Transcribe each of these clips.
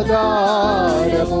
ఆధారము.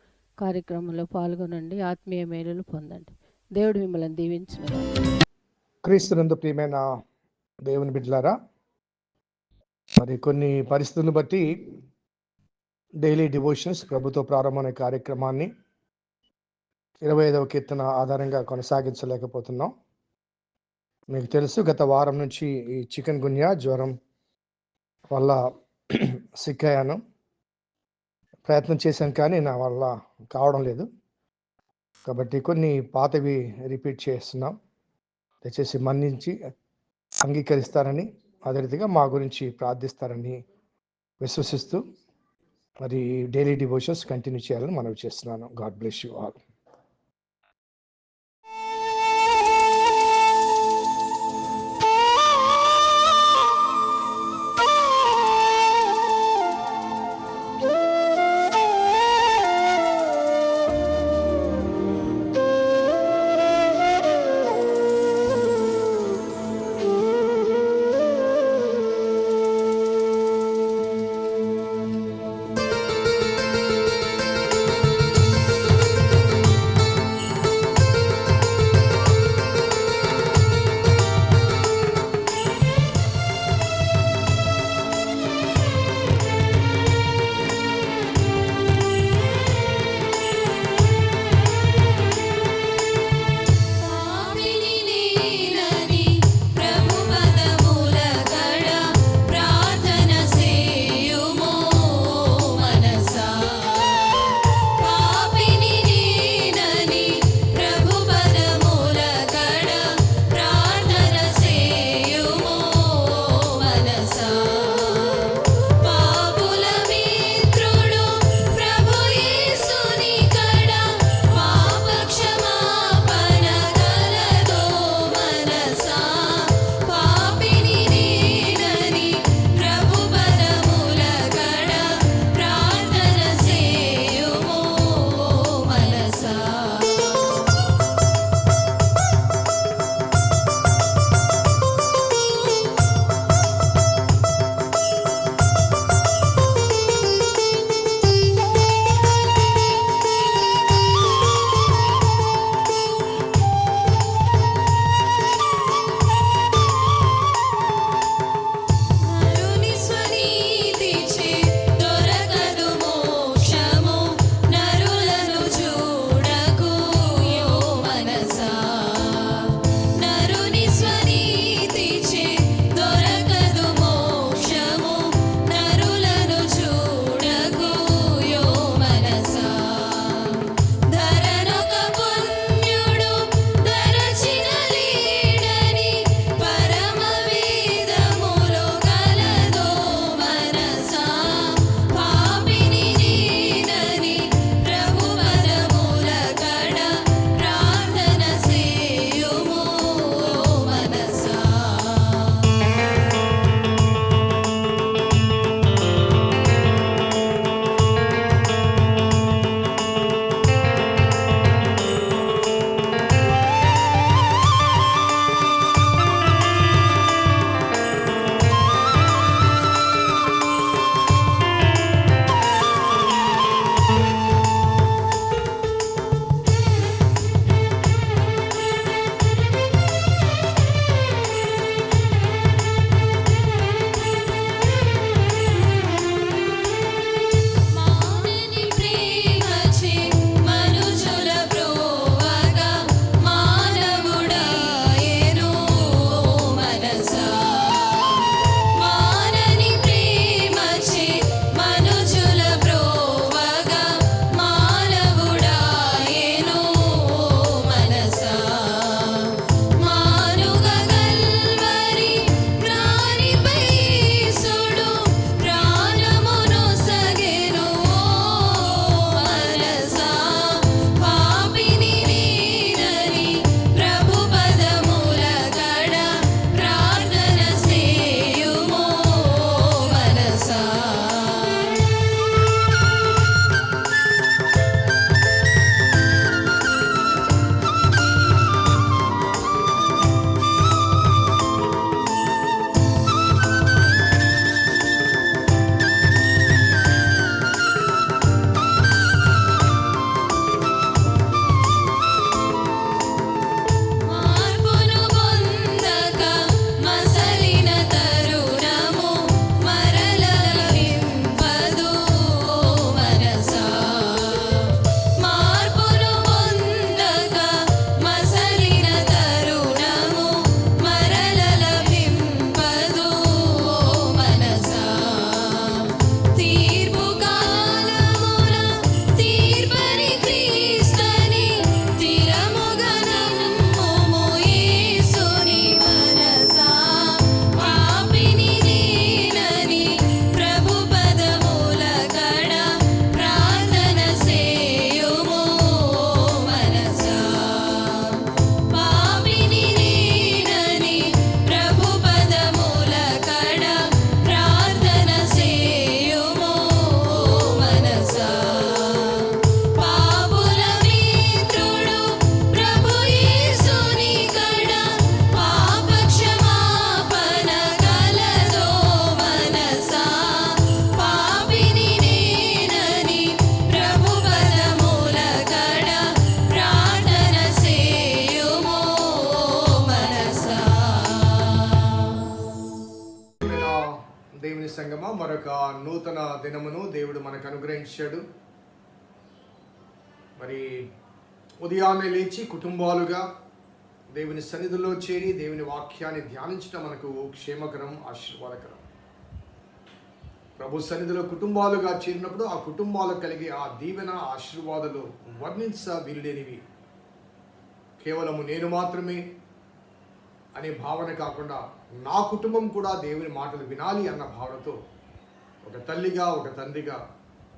కార్యక్రమంలో పాల్గొనండి. ఆత్మీయ మేలులు పొందండి. దేవుడు మిమ్మల్ని దీవించిన క్రీస్తునందు ప్రియమైన దేవుని బిడ్డలారా మరి కొన్ని పరిస్థితులను బట్టి డైలీ డివోషన్స్ ప్రభుత్వ ప్రారంభం అనే కార్యక్రమాన్ని ఇరవై ఐదవ కీర్తన ఆధారంగా కొనసాగించలేకపోతున్నాం. మీకు తెలుసు గత వారం నుంచి ఈ చికెన్ గున్యా జ్వరం వల్ల సిక్ అయ్యాను. ప్రయత్నం చేశాను కానీ నా వల్ల కావడం లేదు. కాబట్టి కొన్ని పాతవి రిపీట్ చేస్తున్నాం. దయచేసి మన్నించి అంగీకరిస్తారని అదే రీతిగా మా గురించి ప్రార్థిస్తారని విశ్వసిస్తూ మరి డైలీ డివోషన్స్ కంటిన్యూ చేయాలని మనవి చేస్తున్నాను. God bless you all. మరొక నూతన దినమును దేవుడు మనకు అనుగ్రహించాడు. మరి ఉదయాన్నే లేచి కుటుంబాలుగా దేవుని సన్నిధిలో చేరి దేవుని వాక్యాన్ని ధ్యానించడం మనకు క్షేమకరం ఆశీర్వాదకరం. ప్రభు సన్నిధిలో కుటుంబాలుగా చేరినప్పుడు ఆ కుటుంబాలకు కలిగే ఆ దీవెన ఆశీర్వాదాలు వర్ణించ వీలులేనివి. కేవలము నేను మాత్రమే అనే భావన కాకుండా నా కుటుంబం కూడా దేవుని మాటలు వినాలి అన్న భావనతో ఒక తల్లిగా ఒక తండ్రిగా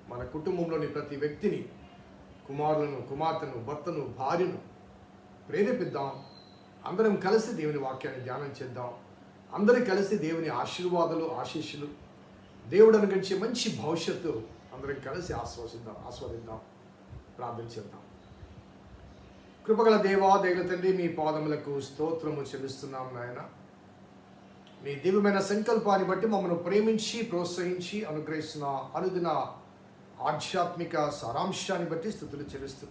మన కుటుంబంలోని ప్రతి వ్యక్తిని కుమారులను కుమార్తెను భర్తను భార్యను ప్రేరేపిద్దాం. అందరం కలిసి దేవుని వాక్యాన్ని ధ్యానం చేద్దాం. అందరూ కలిసి దేవుని ఆశీర్వాదాలు ఆశీస్సులు దేవుడు అనుగరించే మంచి భవిష్యత్తు అందరం కలిసి ఆస్వాదిద్దాం ఆస్వాదిద్దాం. ప్రార్థన చేద్దాం. కృపగల దేవా దైవ తండ్రి మీ పాదములకు స్తోత్రము చెల్లిస్తున్నాం నాయన. మీ దివ్యమైన సంకల్పాన్ని బట్టి మమ్మల్ని ప్రేమించి ప్రోత్సహించి అనుగ్రహిస్తున్న అనుదిన ఆధ్యాత్మిక సారాంశాన్ని బట్టి స్థుతులు చెల్లిస్తూ.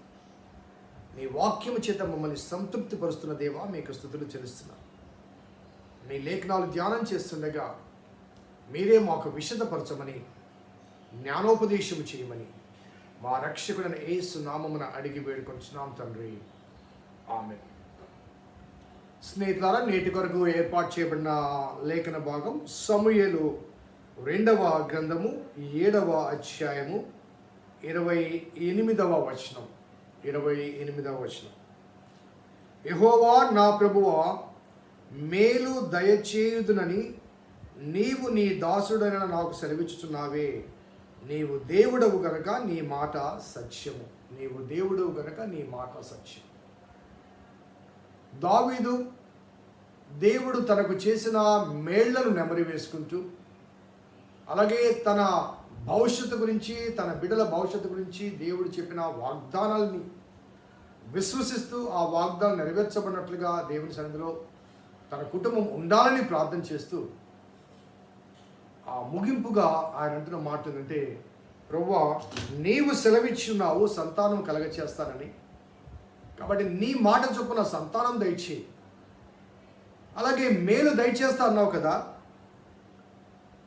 మీ వాక్యము చేత మమ్మల్ని సంతృప్తి పరుస్తున్న దేవా మీకు స్థుతులు చెల్లిస్తున్నా. మీ లేఖనాలు ధ్యానం చేస్తుండగా మీరే మాకు విషదపరచమని జ్ఞానోపదేశము చేయమని మా రక్షకుడైన ఏ నామమున అడిగి వేడుకొంచున్నాం తండ్రి. ఆమె స్నేహితులారా నేటి కొరకు ఏర్పాటు చేయబడిన లేఖన భాగం సమూహలు రెండవ గ్రంథము ఏడవ అధ్యాయము ఇరవై ఎనిమిదవ వచనం. ఇరవై ఎనిమిదవ వచనం. యహోవా నా ప్రభువా మేలు దయచేయుదునని నీవు నీ దాసుడైన నాకు సెలవిచ్చుచున్నావే. నీవు దేవుడవు గనక నీ మాట సత్యము. నీవు దేవుడవు గనక నీ మాట సత్యం దావీదు దేవుడు తనకు చేసిన మేళ్ళను నెమరి వేసుకుంటూ అలాగే తన భవిష్యత్తు గురించి తన బిడ్డల భవిష్యత్తు గురించి దేవుడు చెప్పిన వాగ్దానాల్ని విశ్వసిస్తూ ఆ వాగ్దానం నెరవేర్చబడినట్లుగా దేవుని సన్నిధిలో తన కుటుంబం ఉండాలని ప్రార్థన చేస్తూ ఆ ముగింపుగా ఆయన అంటున్న మాట ఏంటంటే ప్రవ్వా నీవు సెలవిచ్చున్నావు సంతానం కలగ చేస్తానని కాబట్టి నీ మాట చొప్పున సంతానం దయచేయి. అలాగే మేలు దయచేస్తా అన్నావు కదా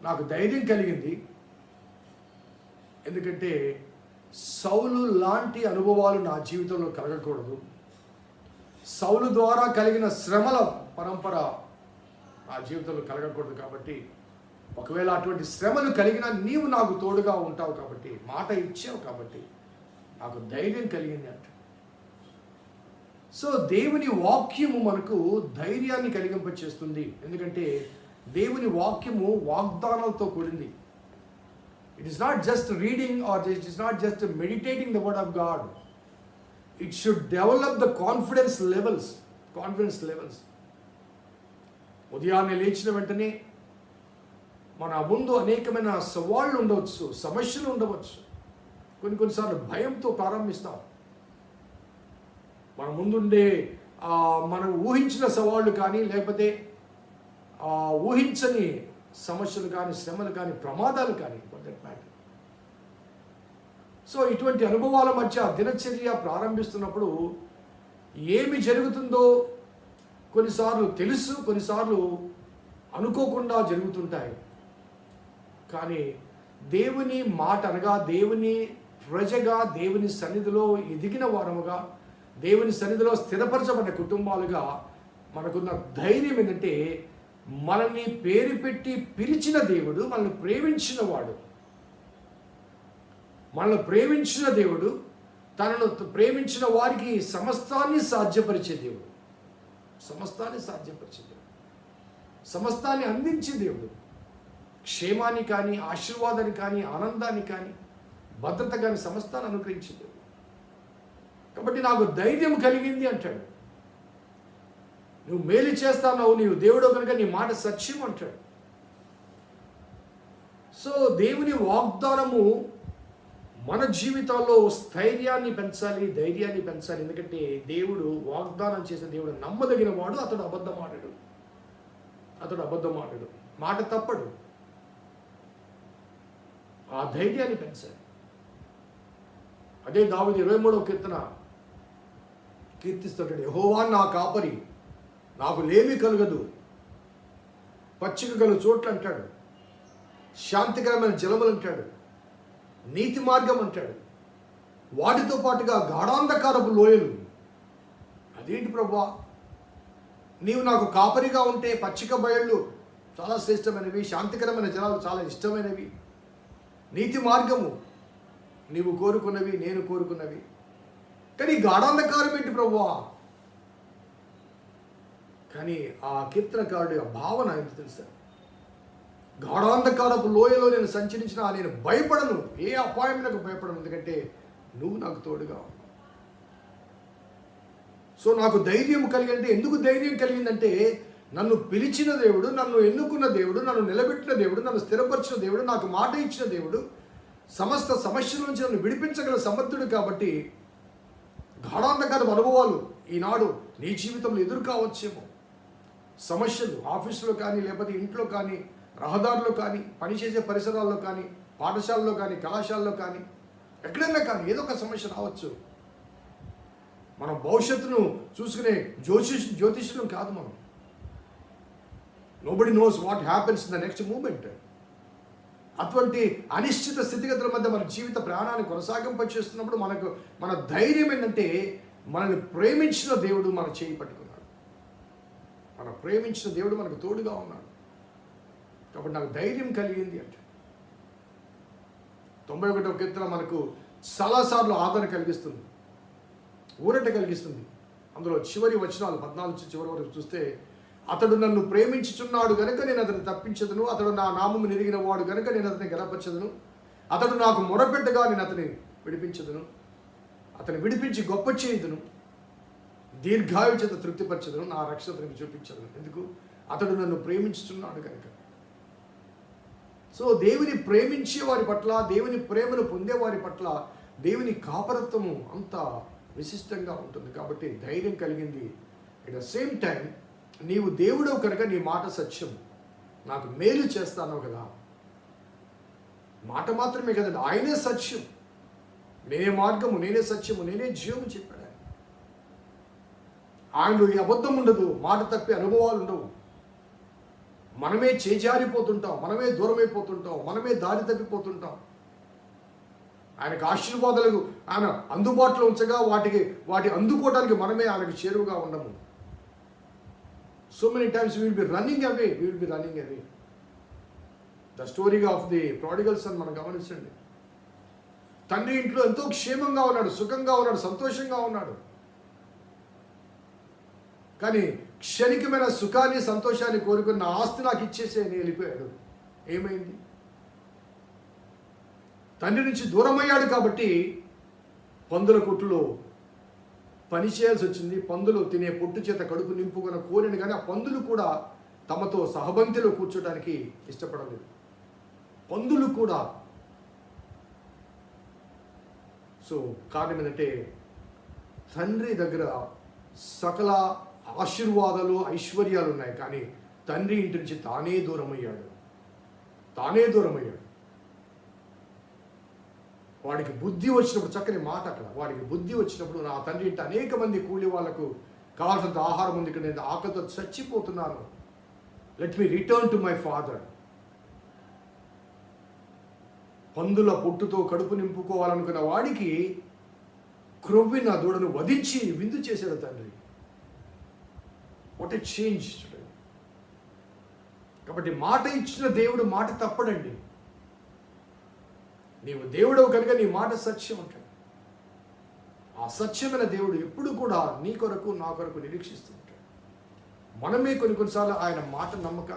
నాకు ధైర్యం కలిగింది. ఎందుకంటే సౌలు లాంటి అనుభవాలు నా జీవితంలో కలగకూడదు. సౌలు ద్వారా కలిగిన శ్రమల పరంపర నా జీవితంలో కలగకూడదు కాబట్టి ఒకవేళ అటువంటి శ్రమలు కలిగినా నీవు నాకు తోడుగా ఉంటావు కాబట్టి మాట ఇచ్చావు కాబట్టి నాకు ధైర్యం కలిగింది అంట. సో దేవుని వాక్యము మనకు ధైర్యాన్ని కలిగింపచేస్తుంది. ఎందుకంటే దేవుని వాక్యము వాగ్దానాలతో కూడింది. It is not just reading or it is not just meditating the word of God it should develop the confidence levels confidence levels ఉదయాన్నే లేచిన వెంటనే మన ముందు అనేకమైన సవాళ్ళు ఉండవచ్చు సమస్యలు ఉండవచ్చు. కొన్ని కొన్నిసార్లు భయంతో ప్రారంభిస్తాం. మన ముందుండే మనం ఊహించిన సవాళ్ళు కానీ లేకపోతే ఊహించని సమస్యలు కానీ శ్రమలు కానీ ప్రమాదాలు కానీ మ్యాటర్ సో ఇటువంటి అనుభవాల మధ్య దినచర్య ప్రారంభిస్తున్నప్పుడు ఏమి జరుగుతుందో కొన్నిసార్లు తెలుసు కొన్నిసార్లు అనుకోకుండా జరుగుతుంటాయి. కానీ దేవుని మాట అనగా దేవుని ప్రజగా దేవుని సన్నిధిలో ఎదిగిన వారముగా దేవుని సన్నిధిలో స్థిరపరచబడిన కుటుంబాలుగా మనకున్న ధైర్యం ఏంటంటే మనల్ని పేరు పెట్టి పిలిచిన దేవుడు మనల్ని ప్రేమించిన వాడు. మనల్ని ప్రేమించిన దేవుడు తనను ప్రేమించిన వారికి సమస్తాన్ని సాధ్యపరిచే దేవుడు. సమస్తాన్ని సాధ్యపరిచే దేవుడు. సమస్తాన్ని అందించే దేవుడు. క్షేమాన్ని కానీ ఆశీర్వాదాన్ని కానీ ఆనందాన్ని కానీ భద్రత కానీ సమస్తాన్ని అనుగ్రహించే దేవుడు. కాబట్టి నాకు ధైర్యం కలిగింది అంటాడు. నువ్వు మేలు చేస్తావు నీవు దేవుడు కనుక నీ మాట సత్యం అంటాడు. సో దేవుని వాగ్దానము మన జీవితాల్లో స్థైర్యాన్ని పెంచాలి ధైర్యాన్ని పెంచాలి. ఎందుకంటే దేవుడు వాగ్దానం చేసే దేవుడు నమ్మదగిన వాడు అతడు అబద్ధమాడడు. అతడు అబద్ధమాడడు. మాట తప్పడు. ఆ ధైర్యాన్ని పెంచాలి. అదే దావుది ఇరవై మూడవ కీర్తన. కీర్తిస్తుంటాడు. యహోవా నా కాపరి. నాకు లేమి కలగదు. పచ్చిక గల చోట్లు అంటాడు. శాంతికరమైన జలములు అంటాడు. నీతి మార్గం అంటాడు. వాటితో పాటుగా గాఢాంధకారపు లోయలు. అదేంటి ప్రభా? నీవు నాకు కాపరిగా ఉంటే పచ్చిక బయళ్ళు చాలా శ్రేష్టమైనవి శాంతికరమైన జలాలు చాలా ఇష్టమైనవి. నీతి మార్గము నీవు కోరుకున్నవి నేను కోరుకున్నవి. కానీ ఈ గాఢాంధకారం ఏంటి ప్రభువా కానీ ఆ కీర్తనకారుడి ఆ భావన ఎంత తెలుసా? గాఢాంధకారపు లోయలో నేను సంచరించిన నేను భయపడను. ఏ అపాయం నాకు భయపడను. ఎందుకంటే నువ్వు నాకు తోడుగా ఉన్నావు. సో నాకు ధైర్యం కలిగింటే ఎందుకు ధైర్యం కలిగిందంటే నన్ను పిలిచిన దేవుడు నన్ను ఎన్నుకున్న దేవుడు నన్ను నిలబెట్టిన దేవుడు నన్ను స్థిరపరిచిన దేవుడు నాకు మాట ఇచ్చిన దేవుడు సమస్త సమస్యల నుంచి నన్ను విడిపించగల సమర్థుడు కాబట్టి గాఢాంధకారపు అనుభవాలు ఈనాడు నీ జీవితంలో ఎదురు కావచ్చేమో సమస్యలు ఆఫీసులో కానీ లేకపోతే ఇంట్లో కానీ రహదారులు కానీ పనిచేసే పరిసరాల్లో కానీ పాఠశాలలో కానీ కళాశాలలో కానీ ఎక్కడైనా కానీ ఏదో ఒక సమస్య రావచ్చు. మనం భవిష్యత్తును చూసుకునే జ్యోతిష్ జ్యోతిష్యం కాదు మనం. Nobody knows what happens in the next moment అటువంటి అనిశ్చిత స్థితిగతుల మధ్య మన జీవిత ప్రాణాన్ని కొనసాగింప చేస్తున్నప్పుడు మనకు మన ధైర్యం ఏంటంటే మనల్ని ప్రేమించిన దేవుడు మన చేయి పట్టుకున్నాడు. మన ప్రేమించిన దేవుడు మనకు తోడుగా ఉన్నాడు. కాబట్టి నాకు ధైర్యం కలిగింది అంటే. తొంభై ఒకటో కీర్తన మనకు చాలాసార్లు ఆదరణ కలిగిస్తుంది. ఊరట కలిగిస్తుంది. అందులో చివరి వచనాలు పద్నాలుగు చివరి వరకు చూస్తే అతడు నన్ను ప్రేమించుచున్నాడు గనుక నేను అతను తప్పించదును. అతడు నా నామము నిరిగిన వాడు గనుక నేను అతని గెలపరచదును. అతడు నాకు మొరపెట్టగా నేను అతని విడిపించదును. అతను విడిపించి గొప్ప చేయుదును. దీర్ఘాయు చేత తృప్తిపరచదును. నా రక్షణ అతనికి చూపించదును. ఎందుకు? అతడు నన్ను ప్రేమించుచున్నాడు కనుక సో దేవుని ప్రేమించే వారి పట్ల దేవుని ప్రేమను పొందే వారి పట్ల దేవుని కాపరత్వము అంత విశిష్టంగా ఉంటుంది. కాబట్టి ధైర్యం కలిగింది. అట్ ద సేమ్ టైం నీవు దేవుడవు కనుక నీ మాట సత్యం. నాకు మేలు చేస్తాను కదా. మాట మాత్రమే కదండి ఆయనే సత్యం. నేనే మార్గము నేనే సత్యము నేనే జీవము చెప్పాడు. ఆయన. ఆయనలో ఈ అబద్ధం ఉండదు మాట తప్పే అనుభవాలు ఉండవు. మనమే చేజారిపోతుంటాం మనమే దూరమైపోతుంటాం మనమే దారి తప్పిపోతుంటాం. ఆయనకు ఆశీర్వాదాలకు ఆయన అందుబాటులో ఉంచగా వాటికి వాటి అందుకోవడానికి మనమే ఆయనకు చేరువుగా ఉండము. So many times will be running away will be running away the story of the prodigals అని మనం గమనించండి. తండ్రి ఇంట్లో ఎంతో క్షేమంగా ఉన్నాడు సుఖంగా ఉన్నాడు సంతోషంగా ఉన్నాడు. కానీ క్షణికమైన సుఖాన్ని సంతోషాన్ని కోరుకున్న ఆస్తి నాకు ఇచ్చేసి ఆయన వెళ్ళిపోయాడు. ఏమైంది? తండ్రి నుంచి దూరమయ్యాడు కాబట్టి పందుల కొట్టులో పని చేయాల్సి వచ్చింది పందులు తినే పొట్టు చేత కడుపు నింపుకున్న కోరిన కానీ ఆ పందులు కూడా తమతో సహబంతిలో కూర్చోడానికి ఇష్టపడలేదు. పందులు కూడా. సో కారణం ఏంటంటే తండ్రి దగ్గర సకల ఆశీర్వాదాలు ఐశ్వర్యాలు ఉన్నాయి కానీ తండ్రి ఇంటి నుంచి తానే దూరమయ్యాడు. తానే దూరమయ్యాడు. వాడికి బుద్ధి వచ్చినప్పుడు చక్కని మాట అక్కడ. వాడికి బుద్ధి వచ్చినప్పుడు నా తండ్రి ఇంటి అనేక మంది కూలి వాళ్ళకు కావాల్సినంత ఆహారం ఉంది ఇక్కడ నేను ఆకలితో చచ్చిపోతున్నాను. Let me return to my father పందుల పొట్టుతో కడుపు నింపుకోవాలనుకున్న వాడికి క్రొవ్విన దూడను వధించి విందు చేశాడు తండ్రి. వాట్ ఎ చేంజ్ కాబట్టి మాట ఇచ్చిన దేవుడు మాట తప్పడండి. నీవు దేవుడవు కనుక నీ మాట సత్యం అంటాడు. ఆ సత్యమైన దేవుడు ఎప్పుడు కూడా నీ కొరకు నా కొరకు నిరీక్షిస్తూ ఉంటాడు. మనమే కొన్ని కొన్నిసార్లు ఆయన మాట నమ్మక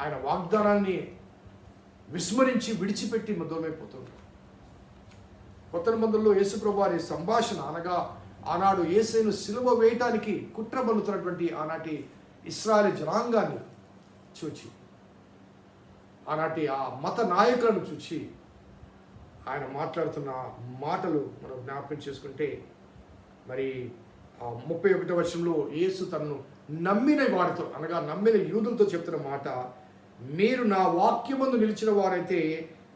ఆయన వాగ్దానాన్ని విస్మరించి విడిచిపెట్టి దూరమైపోతుంటాం కొత్త నిబంధనలో యేసుప్రభు వారి సంభాషణ అనగా ఆనాడు ఏసైను సిలువ వేయటానికి కుట్ర పన్నుతున్నటువంటి ఆనాటి ఇస్రాయల్ జనాంగాన్ని చూచి ఆనాటి ఆ మత నాయకులను చూచి ఆయన మాట్లాడుతున్న మాటలు మనం జ్ఞాపకం చేసుకుంటే మరి ఆ ముప్పై ఒకటో వర్షంలో యేసు తనను నమ్మిన వారితో అనగా నమ్మిన యూదులతో చెప్తున్న మాట మీరు నా వాక్యమందు నిలిచిన వారైతే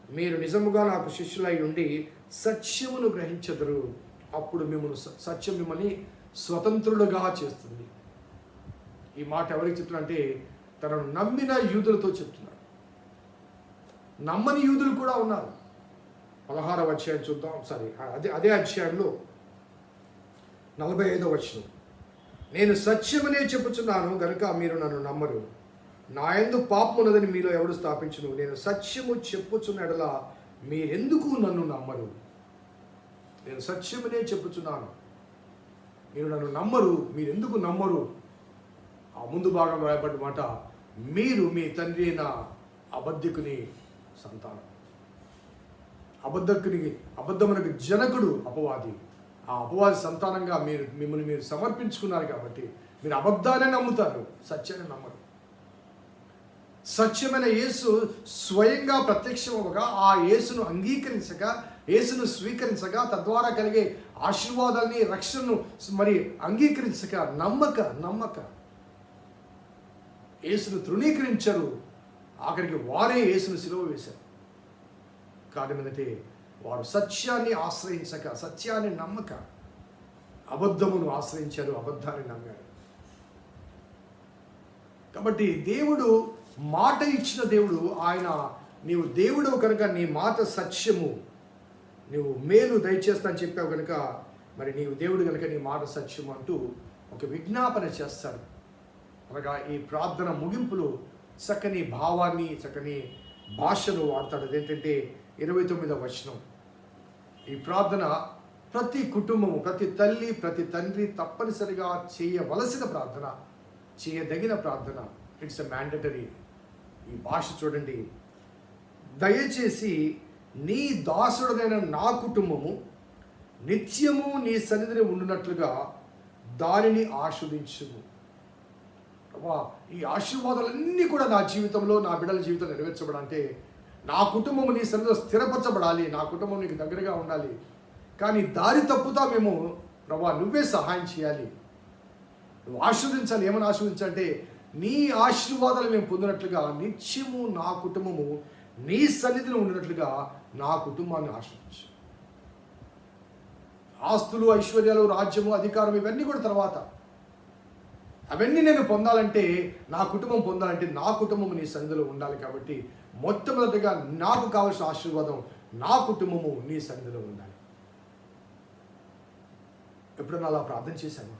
మీరు నిజముగా నాకు శిష్యులై ఉండి సత్యమును గ్రహించదురు. అప్పుడు మిమ్మల్ని సత్యం మిమ్మల్ని స్వతంత్రులుగా చేస్తుంది. ఈ మాట ఎవరికి చెప్తున్నారంటే తనను నమ్మిన యూదులతో చెప్తున్నారు నమ్మని యూదులు కూడా ఉన్నారు. పదహారవ అధ్యాయం చూద్దాం. సారీ అదే అదే అధ్యాయంలో నలభై ఐదవ వచ్చిన నేను సత్యమనే చెప్పుచున్నాను గనుక మీరు నన్ను నమ్మరు. నా ఎందు పాపమున్నదని మీలో ఎవడు స్థాపించును? నేను సత్యము చెప్పుచున్నడలా మీరెందుకు నన్ను నమ్మరు? నేను సత్యమనే చెప్పుచున్నాను. మీరు నన్ను నమ్మరు మీరెందుకు నమ్మరు? ఆ ముందు భాగం రాయబడ్డ మాట మీరు మీ తండ్రి అయిన అబద్ధికుని సంతానం. అబద్ధకునికి అబద్ధమునకు జనకుడు అపవాది. ఆ అపవాది సంతానంగా మీరు మిమ్మల్ని మీరు సమర్పించుకున్నారు కాబట్టి మీరు అబద్ధాన్ని నమ్ముతారు సత్యాన్ని నమ్మరు. సత్యమైన యేసు స్వయంగా ప్రత్యక్షమవగా ఆ యేసును అంగీకరించక యేసును స్వీకరించక తద్వారా కలిగే ఆశీర్వాదాన్ని రక్షణను మరి అంగీకరించక నమ్మక నమ్మక. యేసును తృణీకరించరు. ఆఖరికి వారే యేసును సిలువ వేశారు. కారణం ఏంటంటే వారు సత్యాన్ని ఆశ్రయించక సత్యాన్ని నమ్మక అబద్ధమును ఆశ్రయించారు అబద్ధాన్ని నమ్మారు. కాబట్టి దేవుడు మాట ఇచ్చిన దేవుడు ఆయన నీవు దేవుడు కనుక నీ మాట సత్యము. నువ్వు మేలు దయచేస్తానని చెప్పావు కనుక మరి నీవు దేవుడు కనుక నీ మాట సత్యము అంటూ ఒక విజ్ఞాపన చేస్తాడు. అనగా ఈ ప్రార్థన ముగింపులో చక్కని భావాన్ని చక్కని భాషను వాడతాడు. అదేంటంటే ఇరవై తొమ్మిదవ వచనం. ఈ ప్రార్థన ప్రతి కుటుంబము ప్రతి తల్లి ప్రతి తండ్రి తప్పనిసరిగా చేయవలసిన ప్రార్థన చేయదగిన ప్రార్థన. ఇట్స్ ఎ మ్యాండటరీ ఈ భాష చూడండి. దయచేసి నీ దాసుడైన నా కుటుంబము నిత్యము నీ సన్నిధిని ఉండినట్లుగా దానిని ఆస్వాదించుము. ఈ ఆశీర్వాదాలన్నీ కూడా నా జీవితంలో నా బిడ్డల జీవితంలో నెరవేర్చబడాలంటే నా కుటుంబం నీ సన్నిధిలో స్థిరపరచబడాలి నా కుటుంబం నీకు దగ్గరగా ఉండాలి. కానీ దారి తప్పుతా మేము ప్రభా నువ్వే సహాయం చేయాలి. నువ్వు ఆశీర్వదించాలి. ఏమని ఆశీర్వదించాలంటే నీ ఆశీర్వాదాలు మేము పొందినట్లుగా నిత్యము నా కుటుంబము నీ సన్నిధిలో ఉండినట్లుగా నా కుటుంబాన్ని ఆశ్రయించు ఆస్తులు ఐశ్వర్యాలు రాజ్యము అధికారం ఇవన్నీ కూడా తర్వాత అవన్నీ నేను పొందాలంటే నా కుటుంబం పొందాలంటే నా కుటుంబం నీ సన్నిధిలో ఉండాలి కాబట్టి మొట్టమొదటిగా నాకు కావలసిన ఆశీర్వాదం నా కుటుంబము నీ సన్నిధిలో ఉండాలి. ఎప్పుడన్నా అలా ప్రార్థన చేశాను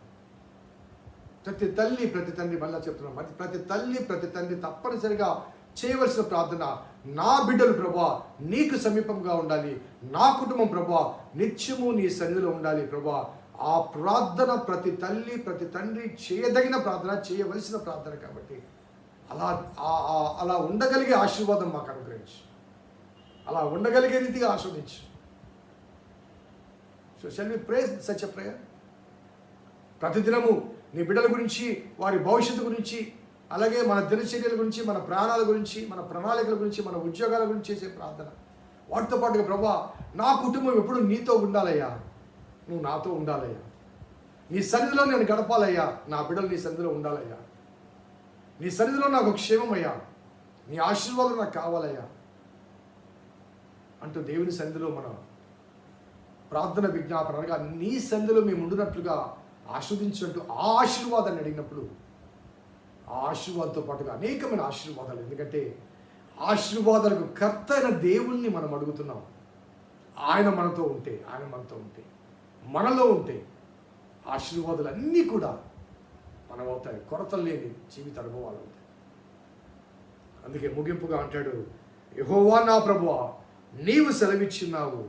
ప్రతి తల్లి ప్రతి తండ్రి మళ్ళీ చెప్తున్నాను ప్రతి ప్రతి తల్లి ప్రతి తండ్రి తప్పనిసరిగా చేయవలసిన ప్రార్థన నా బిడ్డలు ప్రభా నీకు సమీపంగా ఉండాలి నా కుటుంబం ప్రభా నిత్యము నీ సన్నిధిలో ఉండాలి ప్రభా ఆ ప్రార్థన ప్రతి తల్లి ప్రతి తండ్రి చేయదగిన ప్రార్థన చేయవలసిన ప్రార్థన కాబట్టి అలా అలా ఉండగలిగే ఆశీర్వాదం మాకు అనుగ్రహించు. అలా ఉండగలిగే రీతిగా ఆస్వాదించు. So shall we pray such a prayer ప్రతిదినము నీ బిడ్డల గురించి వారి భవిష్యత్తు గురించి అలాగే మన దినచర్యల గురించి మన ప్రాణాల గురించి మన ప్రణాళికల గురించి మన ఉద్యోగాల గురించి చేసే ప్రార్థన. వాటితో పాటుగా ప్రభా నా కుటుంబం ఎప్పుడు నీతో ఉండాలయ్యా. నువ్వు నాతో ఉండాలయ్యా. నీ సన్నిధిలో నేను గడపాలయ్యా. నా బిడ్డలు నీ సన్నిధిలో ఉండాలయ్యా. నీ సన్నిధిలో నాకు క్షేమమయ్యా నీ ఆశీర్వాదం నాకు కావాలయ్యా. అంటూ దేవుని సన్నిధిలో మనం ప్రార్థన విజ్ఞాపన అనగా నీ సంధిలో మేము ఉండినట్లుగా ఆస్వాదించినట్టు ఆ ఆశీర్వాదాన్ని అడిగినప్పుడు ఆ ఆశీర్వాదంతో పాటుగా అనేకమైన ఆశీర్వాదాలు. ఎందుకంటే ఆశీర్వాదాలకు కర్త అయిన దేవుణ్ణి మనం అడుగుతున్నాం. ఆయన మనతో ఉంటే ఆయన మనతో ఉంటే. మనలో ఉంటే ఆశీర్వాదాలు అన్నీ కూడా మనమవుతాయి. కొరత కొరతలు లేని జీవిత అనుభవాలు అవుతాయి అందుకే ముగింపుగా అంటాడు యహోవా నా ప్రభువా నీవు సెలవిచ్చున్నావు.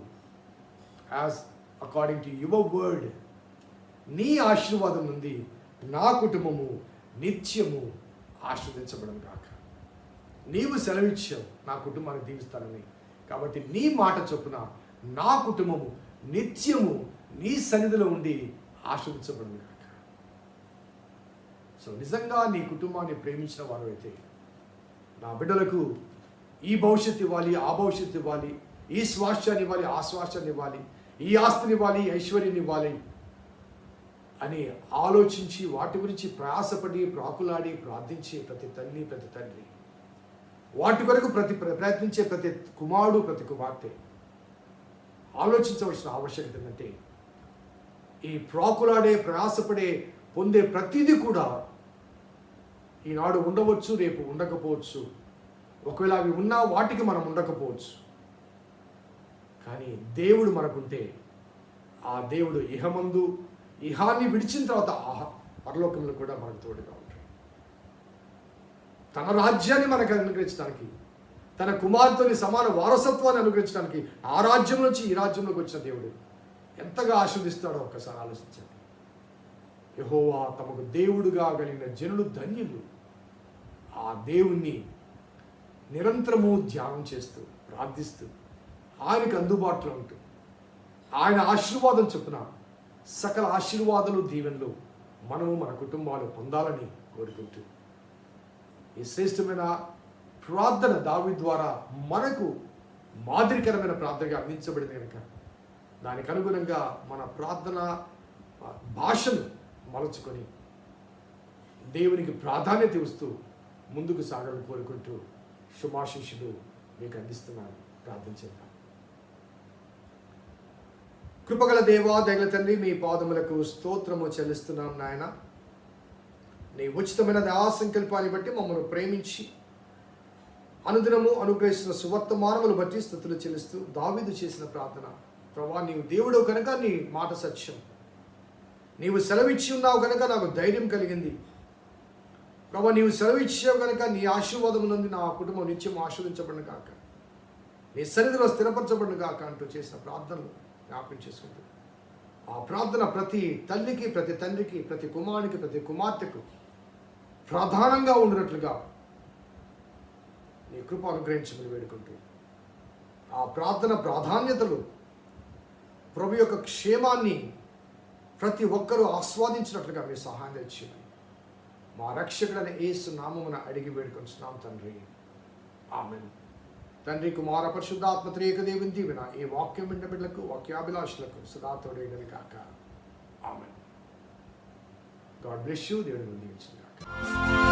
As according to your word నీ ఆశీర్వాదం నుండి నా కుటుంబము నిత్యము ఆశీర్వదించబడను కాక నీవు సెలవిచ్చావు నా కుటుంబాన్ని దీవిస్తానని. కాబట్టి నీ మాట చొప్పున నా కుటుంబము నిత్యము నీ సన్నిధిలో ఉండి ఆశీర్వదించబడను కాక సో నిజంగా నీ కుటుంబాన్ని ప్రేమించిన వారు అయితే నా బిడ్డలకు ఈ భవిష్యత్తు ఇవ్వాలి ఆ భవిష్యత్తు ఇవ్వాలి ఈ స్వాస్థ్యాన్ని ఇవ్వాలి ఆ స్వాస్థ్యాన్ని ఇవ్వాలి ఈ ఆస్తిని ఇవ్వాలి ఈ ఐశ్వర్యాన్ని ఇవ్వాలి అని ఆలోచించి వాటి గురించి ప్రయాసపడి ప్రాకులాడి ప్రార్థించే ప్రతి తల్లి ప్రతి తండ్రి వాటి కొరకు ప్రతి ప్రయత్నించే ప్రతి కుమారుడు ప్రతి కుమార్తె ఆలోచించవలసిన ఆవశ్యకత ఏంటంటే ఈ ప్రాకులాడే ప్రయాసపడే పొందే ప్రతిదీ కూడా ఈనాడు ఉండవచ్చు రేపు ఉండకపోవచ్చు. ఒకవేళ అవి ఉన్నా వాటికి మనం ఉండకపోవచ్చు. కానీ దేవుడు మనకుంటే ఆ దేవుడు ఇహమందు ఇహాన్ని విడిచిన తర్వాత ఆహ పరలోకంలో కూడా మనకు తోడుగా ఉంటాడు తన రాజ్యాన్ని మనకు అనుగ్రహించడానికి తన కుమార్తెని సమాన వారసత్వాన్ని అనుగ్రహించడానికి ఆ రాజ్యం నుంచి ఈ రాజ్యంలోకి వచ్చిన దేవుడు. ఎంతగా ఆస్వాదిస్తాడో ఒక్కసారి ఆలోచించండి. యహోవా తమకు దేవుడుగా కలిగిన జనులు ధన్యులు. ఆ దేవుణ్ణి నిరంతరము ధ్యానం చేస్తూ ప్రార్థిస్తూ ఆయనకు అందుబాటులో ఉంటూ ఆయన ఆశీర్వాదం చొప్పున సకల ఆశీర్వాదాలు దీవెనలు మనము మన కుటుంబాలు పొందాలని కోరుకుంటూ. ఈ శ్రేష్టమైన ప్రార్థన దావి ద్వారా మనకు మాదిరికరమైన ప్రార్థనగా అందించబడింది కనుక దానికి అనుగుణంగా మన ప్రార్థన భాషను మలుచుకొని దేవునికి ప్రాధాన్యత ఇస్తూ ముందుకు సాగాలని కోరుకుంటూ శుభాశిష్యులు మీకు అందిస్తున్నాను. ప్రార్థన చేద్దాం. కృపగల దేవా దగల తండ్రి మీ పాదములకు స్తోత్రము చెల్లిస్తున్నాం నాయన. నీ ఉచితమైన దయాసంకల్పాన్ని బట్టి మమ్మల్ని ప్రేమించి అనుదినము అనుగ్రహిస్తున్న సువర్తమానములు బట్టి స్థుతులు చెల్లిస్తూ దావీదు చేసిన ప్రార్థన ప్రభా నీవు దేవుడు కనుక నీ మాట సత్యం. నీవు సెలవిచ్చి ఉన్నావు కనుక నాకు ధైర్యం కలిగింది. ప్రభా నీవు సెలవిచ్చావు కనుక నీ ఆశీర్వాదం నుండి నా కుటుంబం నిత్యం ఆశీర్వించబడిన కాక నీ సన్నిధిలో స్థిరపరచబడిన కాక అంటూ చేసిన ప్రార్థనలు జ్ఞాపకం చేసుకుంటుంది ఆ ప్రార్థన ప్రతి తల్లికి ప్రతి తండ్రికి ప్రతి కుమారునికి ప్రతి కుమార్తెకు ప్రధానంగా ఉండినట్లుగా నీ కృప అనుగ్రహించమని వేడుకుంటూ. ఆ ప్రార్థన ప్రాధాన్యతలు ప్రభు యొక్క క్షేమాన్ని ప్రతి ఒక్కరూ ఆస్వాదించినట్లుగా మీరు సహాయం తెచ్చింది మా రక్షకుడైన ఏసు నామమున అడిగి వేడుకొంచున్నాం తండ్రి. ఆమెన్. తండ్రి కుమార పరిశుద్ధాత్మ త్రేక దేవుని దీవెన ఈ వాక్యం వింట బిడ్డలకు వాక్యాభిలాషులకు సదా కాక. ఆమెన్. God bless you. దేవుని దీవించింది